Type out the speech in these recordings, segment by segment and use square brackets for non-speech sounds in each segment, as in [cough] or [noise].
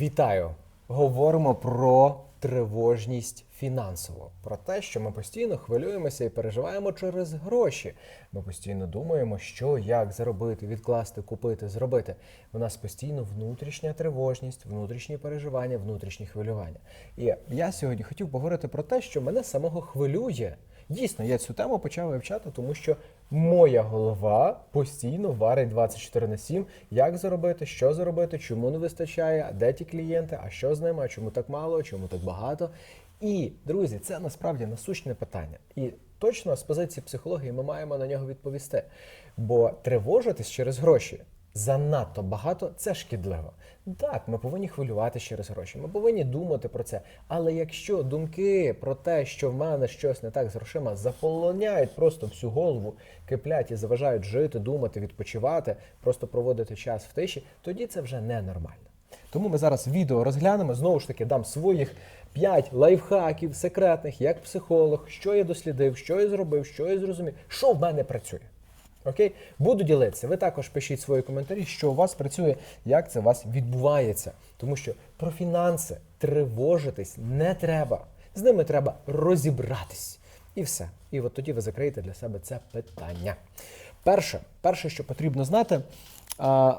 Вітаю! Говоримо про тривожність фінансово, про те, що ми постійно хвилюємося і переживаємо через гроші. Ми постійно думаємо, що як заробити, відкласти, купити, зробити. У нас постійно внутрішня тривожність, внутрішні переживання, внутрішні хвилювання. І я сьогодні хотів поговорити про те, що мене самого хвилює. Дійсно, я цю тему почав вивчати, тому що моя голова постійно варить 24 на 7, як заробити, що заробити, чому не вистачає, де ті клієнти, а що з ними, а чому так мало, чому так багато. І, друзі, це насправді насущне питання. І точно з позиції психології ми маємо на нього відповісти. Бо тривожитись через гроші занадто багато це шкідливо. Так, ми повинні хвилюватися через гроші, ми повинні думати про це. Але якщо думки про те, що в мене щось не так з грошима, заполоняють просто всю голову, киплять і заважають жити, думати, відпочивати, просто проводити час в тиші, тоді це вже ненормально. Тому ми зараз відео розглянемо. Знову ж таки, дам своїх 5 лайфхаків секретних, як психолог, що я дослідив, що я зробив, що я зрозумів, що в мене працює. Окей, буду ділитися. Ви також пишіть свої коментарі, що у вас працює, як це у вас відбувається. Тому що про фінанси тривожитись не треба. З ними треба розібратись. І все. І от тоді ви закриєте для себе це питання. Перше, перше, що потрібно знати,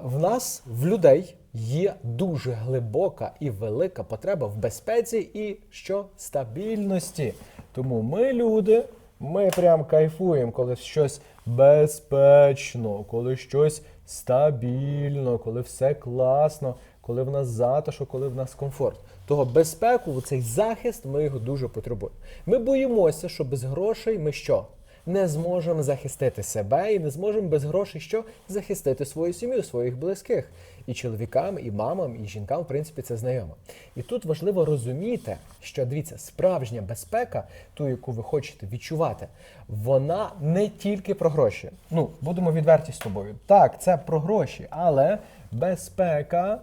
в нас, в людей, є дуже глибока і велика потреба в безпеці і що стабільності. Тому ми, люди, ми прям кайфуємо, коли щось безпечно, коли щось стабільно, коли все класно, коли в нас затишок, коли в нас комфорт. Того безпеку, цей захист, ми його дуже потребуємо. Ми боїмося, що без грошей ми що? Не зможемо захистити себе і не зможемо без грошей що захистити свою сім'ю, своїх близьких. І чоловікам, і мамам, і жінкам, в принципі, це знайомо. І тут важливо розуміти, що дивіться, справжня безпека, ту, яку ви хочете відчувати, вона не тільки про гроші. Ну, будемо відверті з тобою. Так, це про гроші, але безпека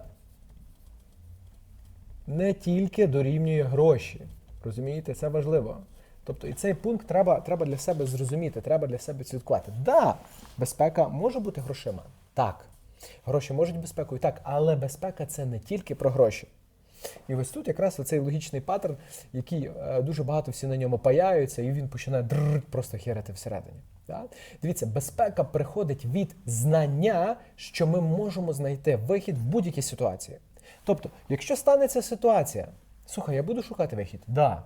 не тільки дорівнює гроші. Розумієте, це важливо. Тобто і цей пункт треба, треба для себе зрозуміти, треба для себе слідкувати. Да, безпека може бути грошима. Так. Гроші можуть безпекою, так, але безпека це не тільки про гроші. І ось тут якраз оцей логічний паттерн, який е, дуже багато всі на ньому паяються, і він починає дрррр просто херити всередині. Да? Дивіться, безпека приходить від знання, що ми можемо знайти вихід в будь-якій ситуації. Тобто, якщо станеться ситуація, слухай, я буду шукати вихід? Да.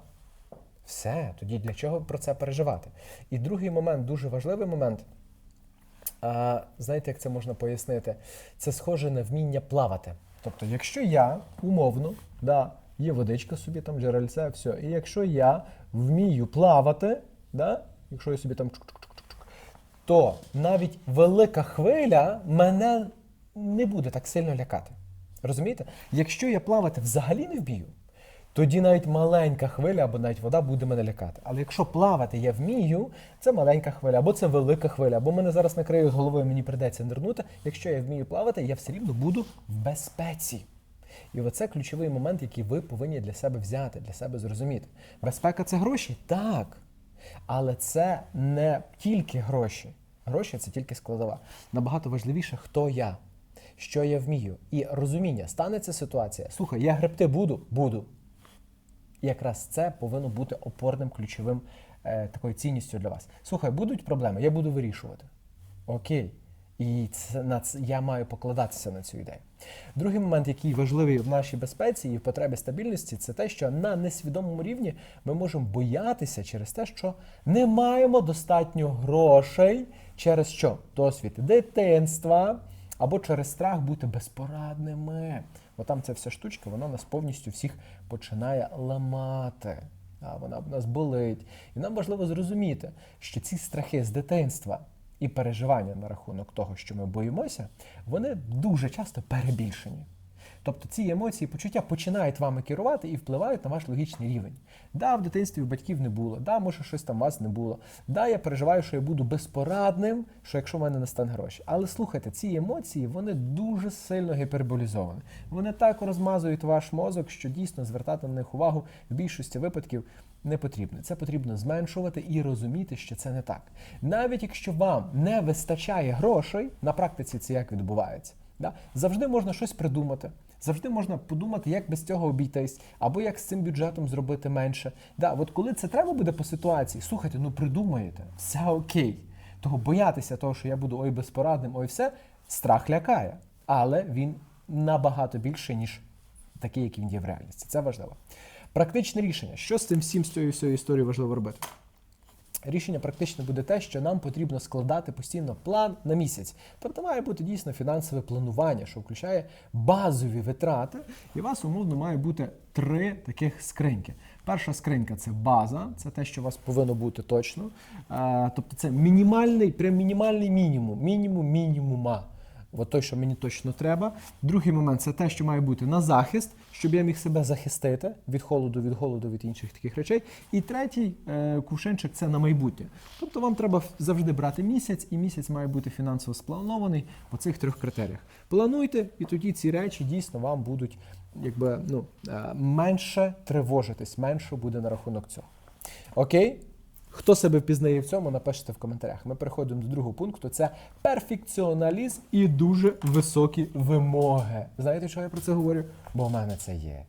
Все, тоді для чого про це переживати? І другий момент, дуже важливий момент. А, знаєте, як це можна пояснити? Це схоже на вміння плавати. Тобто, якщо я умовно, да, є водичка собі, там джерельце, все. І якщо я вмію плавати, да, якщо я собі там чук-чук-чук-чук, то навіть велика хвиля мене не буде так сильно лякати. Розумієте? Якщо я плавати взагалі не вмію, тоді навіть маленька хвиля або навіть вода буде мене лякати. Але якщо плавати я вмію, це маленька хвиля, або це велика хвиля, або мене зараз накриє з головою, мені придеться нирнути. Якщо я вмію плавати, я все рівно буду в безпеці. І оце ключовий момент, який ви повинні для себе взяти, для себе зрозуміти. Безпека це гроші? Так. Але це не тільки гроші. Гроші це тільки складова. Набагато важливіше, хто я, що я вмію. І розуміння, станеться ситуація. Слухай, я гребти буду? Буду. І якраз це повинно бути опорним ключовим е, такою цінністю для вас. Слухай, будуть проблеми, я буду вирішувати. Окей. І це, на це, я маю покладатися на цю ідею. Другий момент, який важливий в нашій безпеці і в потребі стабільності, це те, що на несвідомому рівні ми можемо боятися через те, що не маємо достатньо грошей, через що? Досвід дитинства або через страх бути безпорадними. Бо там ця вся штучка, вона нас повністю всіх починає ламати. А вона в нас болить. І нам важливо зрозуміти, що ці страхи з дитинства і переживання на рахунок того, що ми боїмося, вони дуже часто перебільшені. Тобто ці емоції, почуття починають вами керувати і впливають на ваш логічний рівень. Да, в дитинстві батьків не було, да, може щось там у вас не було. Да, я переживаю, що я буду безпорадним, що якщо в мене не стане гроші. Але слухайте, ці емоції вони дуже сильно гіперболізовані. Вони так розмазують ваш мозок, що дійсно звертати на них увагу в більшості випадків не потрібно. Це потрібно зменшувати і розуміти, що це не так. Навіть якщо вам не вистачає грошей, на практиці це як відбувається. Да? Завжди можна щось придумати, Завжди можна подумати, як без цього обійтись, або як з цим бюджетом зробити менше. Да, от коли це треба буде по ситуації, слухайте, ну придумаєте, все окей. Того боятися того, що я буду ой безпорадним, ой все, страх лякає. Але він набагато більший, ніж такий, який він є в реальності. Це важливо. Практичне рішення. Що з цим всім з цією історією важливо робити? Рішення практично буде те, що нам потрібно складати постійно план на місяць. Тобто має бути дійсно фінансове планування, що включає базові витрати, і у вас умовно має бути три таких скриньки. Перша скринька це база, це те, що у вас повинно бути точно. Тобто це мінімальний, прям мінімальний мінімум, мінімум мінімума. От той, що мені точно треба. Другий момент це те, що має бути на захист, щоб я міг себе захистити від холоду, від голоду, від інших таких речей. І третій е, кувшинчик це на майбутнє. Тобто вам треба завжди брати місяць, і місяць має бути фінансово спланований по цих трьох критеріях. Плануйте, і тоді ці речі дійсно вам будуть якби ну е, менше тривожитись, менше буде на рахунок цього. Окей? Хто себе впізнає в цьому, напишіть в коментарях. Ми переходимо до другого пункту: це перфекціоналізм і дуже високі вимоги. Знаєте, чого я про це говорю? Бо в мене це є.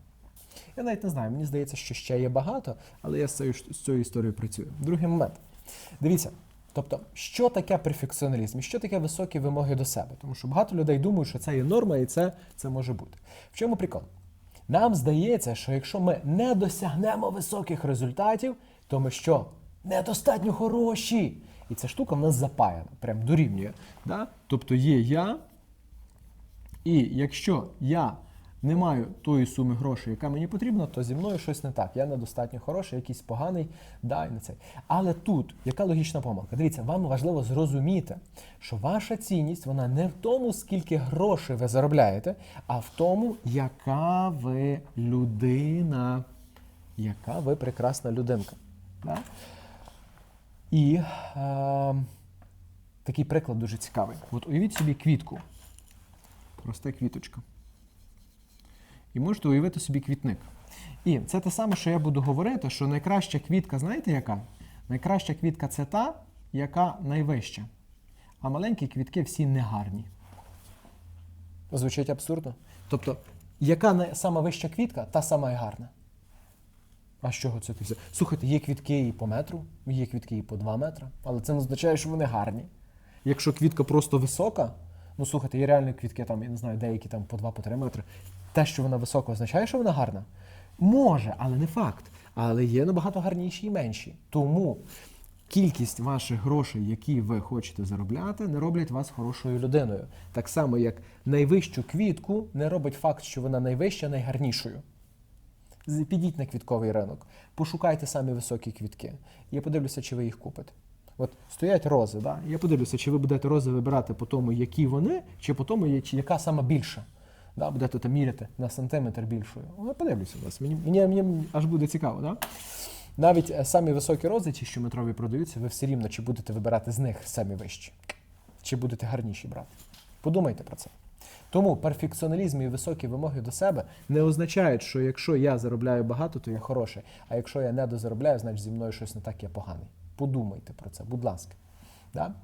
Я навіть не знаю, мені здається, що ще є багато, але я з цією, з цією історією працюю. Другий момент. Дивіться, тобто, що таке перфекціоналізм і що таке високі вимоги до себе? Тому що багато людей думають, що це є норма і це, це може бути. В чому прикол? Нам здається, що якщо ми не досягнемо високих результатів, то ми що? Недостатньо хороші. І ця штука в нас запаяна, прям дорівнює. Да? Тобто є я, і якщо я не маю тої суми грошей, яка мені потрібна, то зі мною щось не так. Я недостатньо хороший, якийсь поганий, да, і не цей. Але тут яка логічна помилка? Дивіться, вам важливо зрозуміти, що ваша цінність вона не в тому, скільки грошей ви заробляєте, а в тому, яка ви людина, яка ви прекрасна людинка. Да? І е, такий приклад дуже цікавий. От уявіть собі квітку. Проста квіточка. І можете уявити собі квітник. І це те саме, що я буду говорити, що найкраща квітка, знаєте яка? Найкраща квітка це та, яка найвища. А маленькі квітки всі негарні. Звучить абсурдно. Тобто, яка сама вища квітка, та сама і гарна. А з чого це взяв? Слухайте, є квітки і по метру, є квітки і по 2 метри, але це не означає, що вони гарні. Якщо квітка просто висока, ну слухайте, є реальні квітки, там, я не знаю, деякі там по 2-3 метри. Те, що вона висока, означає, що вона гарна? Може, але не факт. Але є набагато гарніші і менші. Тому кількість ваших грошей, які ви хочете заробляти, не роблять вас хорошою людиною. Так само, як найвищу квітку не робить факт, що вона найвища, найгарнішою. Підіть на квітковий ринок, пошукайте самі високі квітки. Я подивлюся, чи ви їх купите. От стоять рози, да? я подивлюся, чи ви будете рози вибирати по тому, які вони, чи по тому, чи яка сама більша. Да? Будете там міряти на сантиметр більшою. Я подивлюся вас. Мені, мені, мені аж буде цікаво. Да? Навіть е, самі високі рози, ті, що метрові продаються, ви все рівно чи будете вибирати з них самі вищі, чи будете гарніші брати. Подумайте про це. Тому перфекціоналізм і високі вимоги до себе не означають, що якщо я заробляю багато, то я хороший. А якщо я не дозаробляю, значить зі мною щось не так, я поганий. Подумайте про це, будь ласка. Да?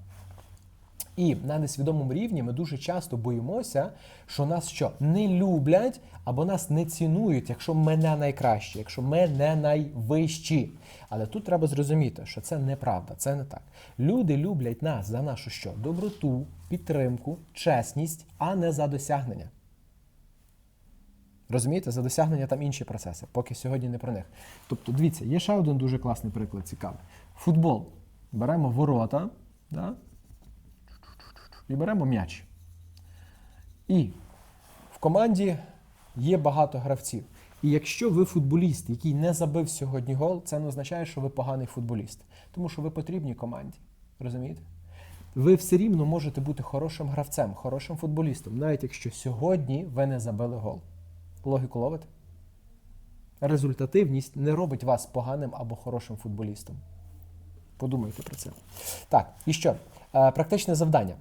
І на несвідомому рівні ми дуже часто боїмося, що нас що не люблять або нас не цінують, якщо ми не найкращі, якщо ми не найвищі. Але тут треба зрозуміти, що це неправда, це не так. Люди люблять нас за нашу що? Доброту, підтримку, чесність, а не за досягнення. Розумієте, за досягнення там інші процеси, поки сьогодні не про них. Тобто, дивіться, є ще один дуже класний приклад цікавий. Футбол. Беремо ворота, да? І беремо м'яч. І в команді є багато гравців. І якщо ви футболіст, який не забив сьогодні гол, це не означає, що ви поганий футболіст. Тому що ви потрібні команді. Розумієте? Ви все рівно можете бути хорошим гравцем, хорошим футболістом, навіть якщо сьогодні ви не забили гол. Логіку ловите? Результативність не робить вас поганим або хорошим футболістом. Подумайте про це. Так, і що? Е, Практичне завдання.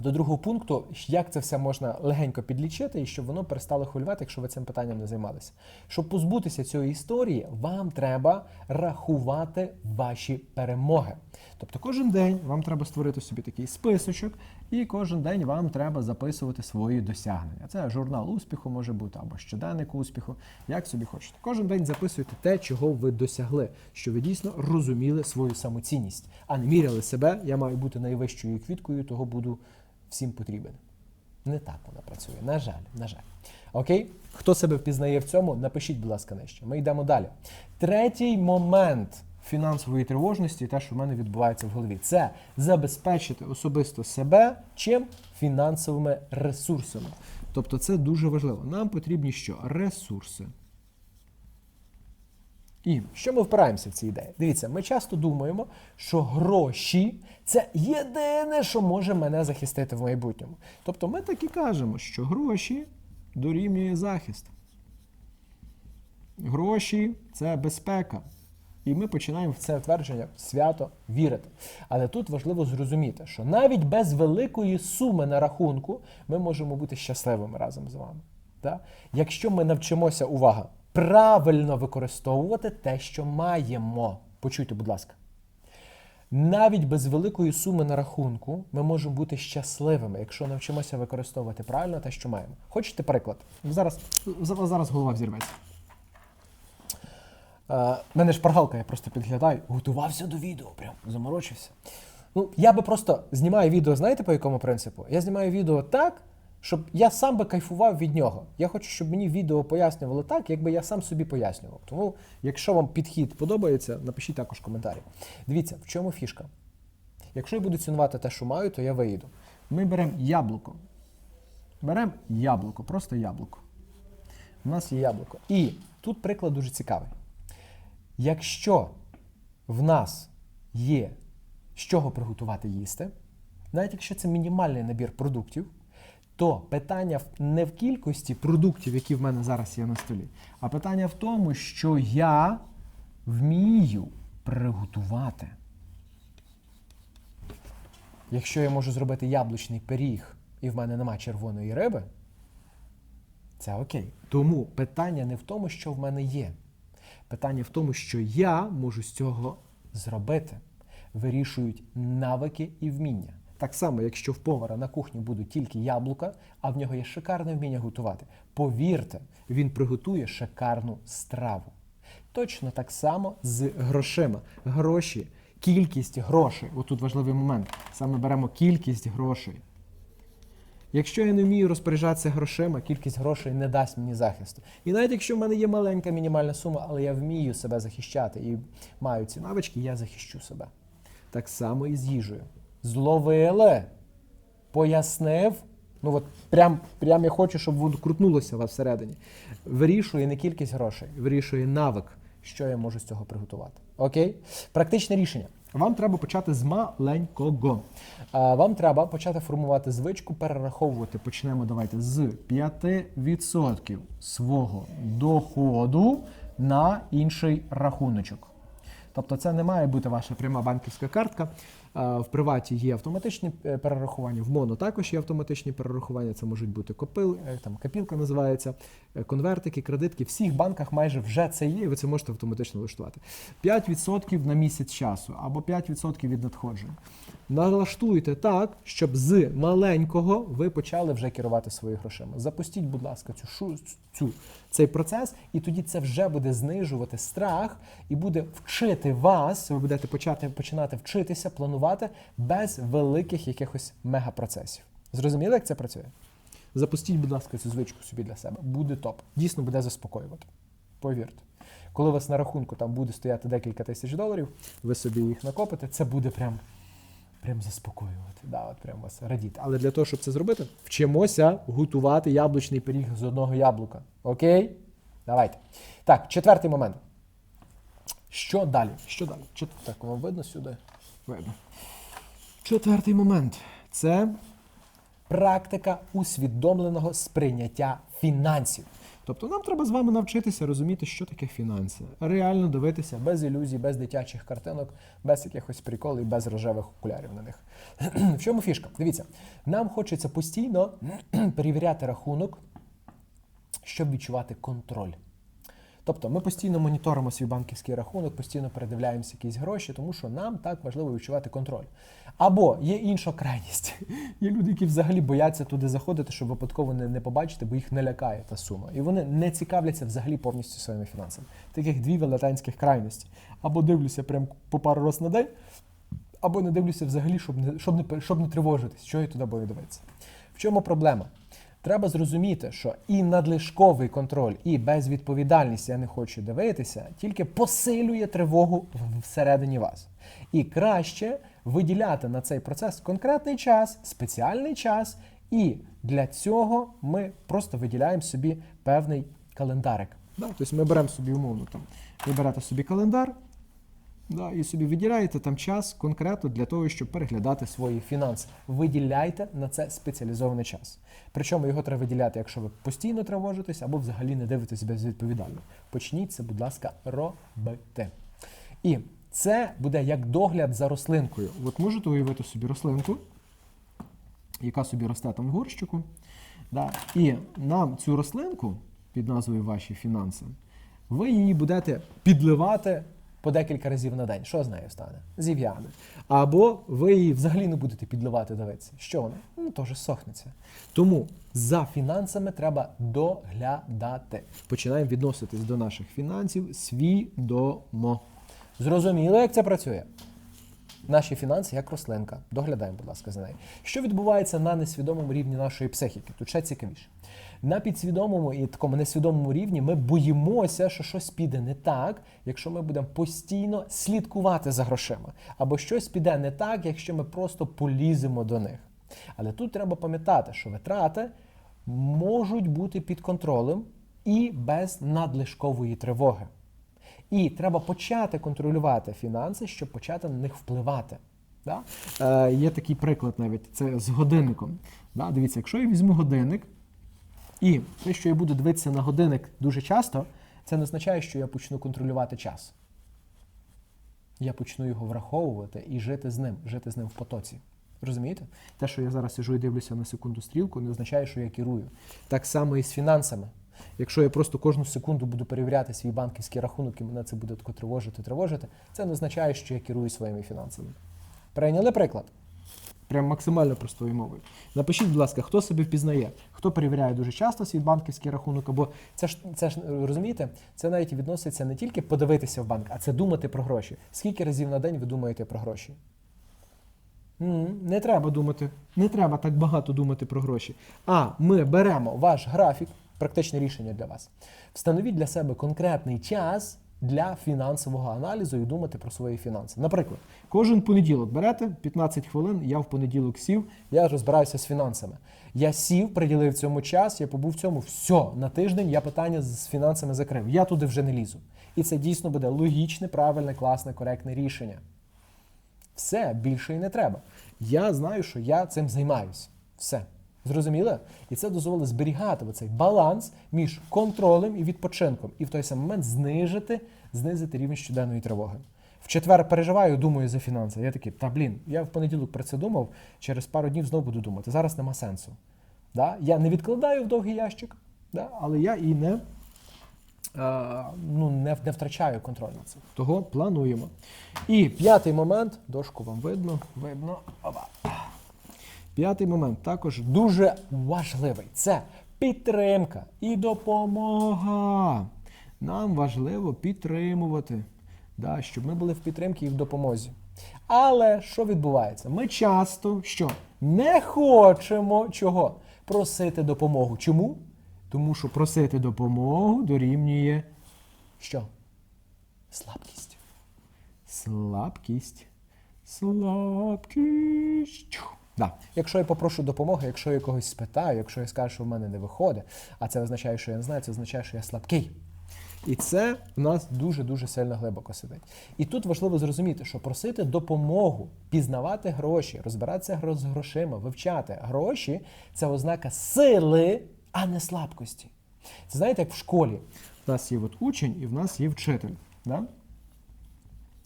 До другого пункту, як це все можна легенько підлічити, і щоб воно перестало хвилювати, якщо ви цим питанням не займалися. Щоб позбутися цієї історії, вам треба рахувати ваші перемоги. Тобто кожен день вам треба створити собі такий списочок І кожен день вам треба записувати свої досягнення. Це журнал успіху може бути або щоденник успіху, як собі хочете. Кожен день записуйте те, чого ви досягли, що ви дійсно розуміли свою самоцінність, а не міряли себе. Я маю бути найвищою квіткою, того буду всім потрібен. Не так вона працює. На жаль, на жаль. Окей? Хто себе впізнає в цьому, напишіть, будь ласка, нижче. Ми йдемо далі. Третій момент фінансової тривожності, те, що в мене відбувається в голові, це забезпечити особисто себе чим фінансовими ресурсами. Тобто це дуже важливо. Нам потрібні що? Ресурси. І що ми впираємося в ці ідеї? Дивіться, ми часто думаємо, що гроші це єдине, що може мене захистити в майбутньому. Тобто ми так і кажемо, що гроші дорівнює захист. Гроші це безпека. І ми починаємо в це твердження свято вірити. Але тут важливо зрозуміти, що навіть без великої суми на рахунку ми можемо бути щасливими разом з вами. Так? Якщо ми навчимося, увага, правильно використовувати те, що маємо. Почуйте, будь ласка. Навіть без великої суми на рахунку ми можемо бути щасливими, якщо навчимося використовувати правильно те, що маємо. Хочете приклад? Зараз, зараз голова взірветься. Е, мене шпаргалка, я просто підглядаю, готувався до відео, прям заморочився. Ну, я би просто знімаю відео, знаєте по якому принципу? Я знімаю відео так, щоб я сам би кайфував від нього. Я хочу, щоб мені відео пояснювало так, якби я сам собі пояснював. Тому, якщо вам підхід подобається, напишіть також коментарі. Дивіться, в чому фішка? Якщо я буду цінувати те, що маю, то я виїду. Ми беремо яблуко. Беремо яблуко, просто яблуко. У нас є яблуко. І тут приклад дуже цікавий. Якщо в нас є з чого приготувати їсти, навіть якщо це мінімальний набір продуктів, то питання не в кількості продуктів, які в мене зараз є на столі, а питання в тому, що я вмію приготувати. Якщо я можу зробити яблучний пиріг і в мене нема червоної риби, це окей. Тому питання не в тому, що в мене є. Питання в тому, що я можу з цього зробити. Вирішують навики і вміння. Так само, якщо в повара на кухні будуть тільки яблука, а в нього є шикарне вміння готувати. Повірте, він приготує шикарну страву. Точно так само з грошима. Гроші, кількість грошей. Отут важливий момент. Саме беремо кількість грошей. Якщо я не вмію розпоряджатися грошима, кількість грошей не дасть мені захисту. І навіть якщо в мене є маленька мінімальна сума, але я вмію себе захищати і маю ці навички, я захищу себе. Так само і з їжею. Зловили, пояснив. Ну от прям, прям я хочу, щоб воно крутнулося у вас всередині. Вирішує не кількість грошей, вирішує навик, що я можу з цього приготувати. Окей? Практичне рішення. Вам треба почати з маленького. Вам треба почати формувати звичку, перераховувати. Почнемо давайте з 5% свого доходу на інший рахуночок. Тобто це не має бути ваша пряма банківська картка. В приваті є автоматичні е, перерахування, в моно також є автоматичні перерахування. Це можуть бути копил, е, там копілка називається, е, конвертики, кредитки. В всіх банках майже вже це є, і ви це можете автоматично влаштувати. 5% на місяць часу або 5% від надходжень. Налаштуйте так, щоб з маленького ви почали вже керувати своїми грошима. Запустіть, будь ласка, цю цю цей процес, і тоді це вже буде знижувати страх і буде вчити вас. Ви будете почати починати вчитися, планувати без великих якихось мегапроцесів. Зрозуміли, як це працює? Запустіть, будь ласка, цю звичку собі для себе. Буде топ. Дійсно буде заспокоювати. Повірте. Коли у вас на рахунку там буде стояти декілька тисяч доларів, ви собі їх накопите, це буде прям, прям заспокоювати. Да, от прям вас радіти. Але для того, щоб це зробити, вчимося готувати яблучний пиріг з одного яблука. Окей? Давайте. Так, четвертий момент. Що далі? Що далі? Чет... Так, вам видно сюди? Видно. Четвертий момент це практика усвідомленого сприйняття фінансів. Тобто нам треба з вами навчитися розуміти, що таке фінанси. Реально дивитися без ілюзій, без дитячих картинок, без якихось приколів, без рожевих окулярів на них. [clears throat] В чому фішка? Дивіться, нам хочеться постійно [clears throat] перевіряти рахунок, щоб відчувати контроль. Тобто ми постійно моніторимо свій банківський рахунок, постійно передивляємося якісь гроші, тому що нам так важливо відчувати контроль. Або є інша крайність. [laughs] Є люди, які взагалі бояться туди заходити, щоб випадково не, побачити, бо їх не лякає та сума. І вони не цікавляться взагалі повністю своїми фінансами. Таких дві велетенських крайності. Або дивлюся прям по пару разів на день, або не дивлюся взагалі, щоб не, щоб не, щоб не тривожитись, що я туди буду дивитися. В чому проблема? Треба зрозуміти, що і надлишковий контроль, і безвідповідальність я не хочу дивитися, тільки посилює тривогу всередині вас. І краще виділяти на цей процес конкретний час, спеціальний час, і для цього ми просто виділяємо собі певний календарик. Да? Тобто ми беремо собі умовно там, ви берете собі календар, Да, і собі виділяєте там час конкретно для того, щоб переглядати свої фінанси. Виділяйте на це спеціалізований час. Причому його треба виділяти, якщо ви постійно тривожитесь або взагалі не дивитесь безвідповідально. Почніть це, будь ласка, робити. І це буде як догляд за рослинкою. От можете уявити собі рослинку, яка собі росте там в горщику. Да? І нам цю рослинку під назвою Ваші фінанси, ви її будете підливати по декілька разів на день. Що з нею стане? Зів'яне. Або ви її взагалі не будете підливати, дивитися. Що вона? Ну, теж сохнеться. Тому за фінансами треба доглядати. Починаємо відноситись до наших фінансів свідомо. Зрозуміло, як це працює? Наші фінанси як рослинка. Доглядаємо, будь ласка, за нею. Що відбувається на несвідомому рівні нашої психіки? Тут ще цікавіше. На підсвідомому і такому несвідомому рівні ми боїмося, що щось піде не так, якщо ми будемо постійно слідкувати за грошима. Або щось піде не так, якщо ми просто поліземо до них. Але тут треба пам'ятати, що витрати можуть бути під контролем і без надлишкової тривоги. І треба почати контролювати фінанси, щоб почати на них впливати. Да? Е, є такий приклад навіть це з годинником. Да? Дивіться, якщо я візьму годинник, і те, що я буду дивитися на годинник дуже часто, це не означає, що я почну контролювати час. Я почну його враховувати і жити з ним, жити з ним в потоці. Розумієте? Те, що я зараз сижу і дивлюся на секунду стрілку, не означає, що я керую. Так само і з фінансами. Якщо я просто кожну секунду буду перевіряти свій банківський рахунок і мене це буде тривожити, тривожити, це не означає, що я керую своїми фінансами. Прийняли приклад? Прям максимально простою мовою. Напишіть, будь ласка, хто себе впізнає, хто перевіряє дуже часто свій банківський рахунок, або це ж це ж розумієте, це навіть відноситься не тільки подивитися в банк, а це думати про гроші. Скільки разів на день ви думаєте про гроші? Не треба думати, не треба так багато думати про гроші. А ми беремо ваш графік, практичне рішення для вас. Встановіть для себе конкретний час для фінансового аналізу і думати про свої фінанси. Наприклад, кожен понеділок берете 15 хвилин, я в понеділок сів, я розбираюся з фінансами. Я сів, приділив цьому час, я побув в цьому, все, на тиждень я питання з фінансами закрив. Я туди вже не лізу. І це дійсно буде логічне, правильне, класне, коректне рішення. Все, більше і не треба. Я знаю, що я цим займаюся. Все. Зрозуміло? І це дозволить зберігати цей баланс між контролем і відпочинком, і в той самий момент знижити, знизити рівень щоденної тривоги. В четвер переживаю, думаю за фінанси. Я такий, та блін, я в понеділок про це думав, через пару днів знову буду думати. Зараз нема сенсу. Да? Я не відкладаю в довгий ящик, да? але я і не, е, ну, не, не втрачаю контроль над цим. Того плануємо. І п'ятий момент, дошку вам видно, видно. Опа. П'ятий момент також дуже важливий. Це підтримка і допомога. Нам важливо підтримувати, да, щоб ми були в підтримці і в допомозі. Але що відбувається? Ми часто що? Не хочемо чого? Просити допомогу. Чому? Тому що просити допомогу дорівнює що? Слабкість. Слабкість. Слабкість. Да. Якщо я попрошу допомоги, якщо я когось спитаю, якщо я скажу, що в мене не виходить, а це означає, що я не знаю, це означає, що я слабкий. І це в нас дуже-дуже сильно глибоко сидить. І тут важливо зрозуміти, що просити допомогу, пізнавати гроші, розбиратися з грошима, вивчати гроші це ознака сили, а не слабкості. Це знаєте, як в школі. У нас є от учень і в нас є вчитель. Да?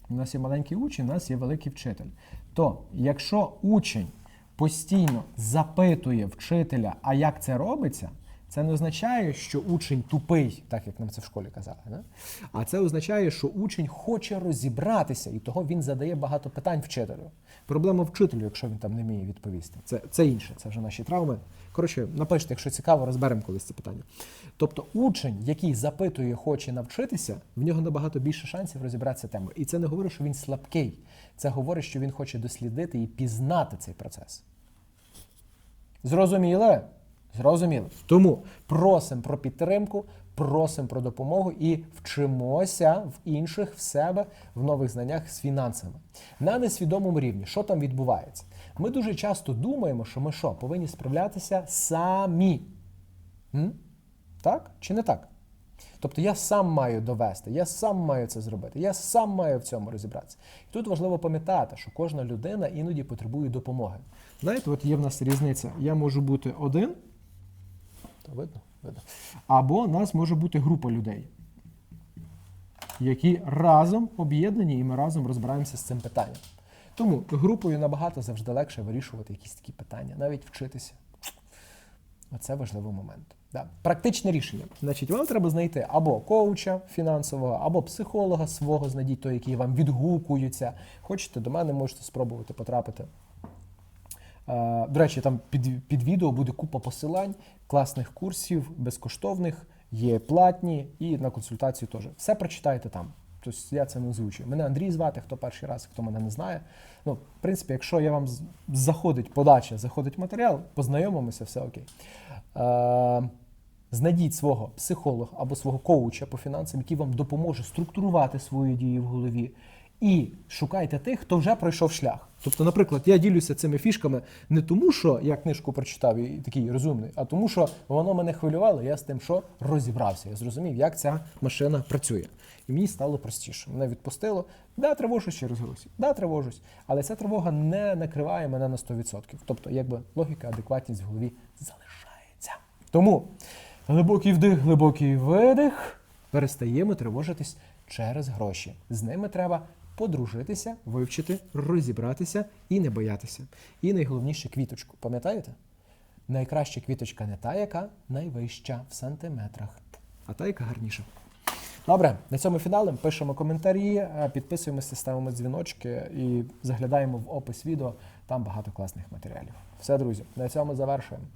У нас є маленький учень, у нас є великий вчитель. То, якщо учень постійно запитує вчителя, а як це робиться, Це не означає, що учень тупий, так як нам це в школі казали. Не? А це означає, що учень хоче розібратися, і того він задає багато питань вчителю. Проблема вчителю, якщо він там не вміє відповісти. Це, це інше, це вже наші травми. Коротше, напишіть, якщо цікаво, розберемо колись це питання. Тобто, учень, який запитує, хоче навчитися, в нього набагато більше шансів розібратися темою. І це не говорить, що він слабкий. Це говорить, що він хоче дослідити і пізнати цей процес. Зрозуміли? Зрозуміли. Тому просимо про підтримку, просимо про допомогу і вчимося в інших, в себе, в нових знаннях з фінансами. На несвідомому рівні, що там відбувається? Ми дуже часто думаємо, що ми що, повинні справлятися самі. М? Так чи не так? Тобто я сам маю довести, я сам маю це зробити, я сам маю в цьому розібратися. І тут важливо пам'ятати, що кожна людина іноді потребує допомоги. Знаєте, от є в нас різниця. Я можу бути один, то видно? Видно. Або нас може бути група людей, які разом об'єднані, і ми разом розбираємося з цим питанням. Тому групою набагато завжди легше вирішувати якісь такі питання, навіть вчитися. Оце важливий момент. Да. Практичне рішення. Значить, вам треба знайти або коуча фінансового, або психолога свого, знайдіть той, який вам відгукується. Хочете, до мене можете спробувати потрапити. Е, До речі, там під, під відео буде купа посилань, класних курсів, безкоштовних, є платні і на консультацію теж. Все прочитайте там. Тобто я це не озвучую. Мене Андрій звати, хто перший раз, хто мене не знає. Ну, в принципі, якщо я вам заходить подача, заходить матеріал, познайомимося, все окей. Е, знайдіть свого психолога або свого коуча по фінансам, який вам допоможе структурувати свої дії в голові. І шукайте тих, хто вже пройшов шлях. Тобто, наприклад, я ділюся цими фішками не тому, що я книжку прочитав і такий розумний, а тому, що воно мене хвилювало, я з тим, що розібрався. Я зрозумів, як ця машина працює. І мені стало простіше. Мене відпустило. Да, тривожусь через гроші. Да, тривожусь. Але ця тривога не накриває мене на 100%. Тобто, якби логіка, адекватність в голові залишається. Тому глибокий вдих, глибокий видих. Перестаємо тривожитись через гроші. З ними треба подружитися, вивчити, розібратися і не боятися. І найголовніше квіточку. Пам'ятаєте? Найкраща квіточка не та, яка найвища в сантиметрах, а та, яка гарніша. Добре, на цьому фіналем пишемо коментарі, е, підписуємося, ставимо дзвіночки і заглядаємо в опис відео. Там багато класних матеріалів. Все, друзі, на цьому завершуємо.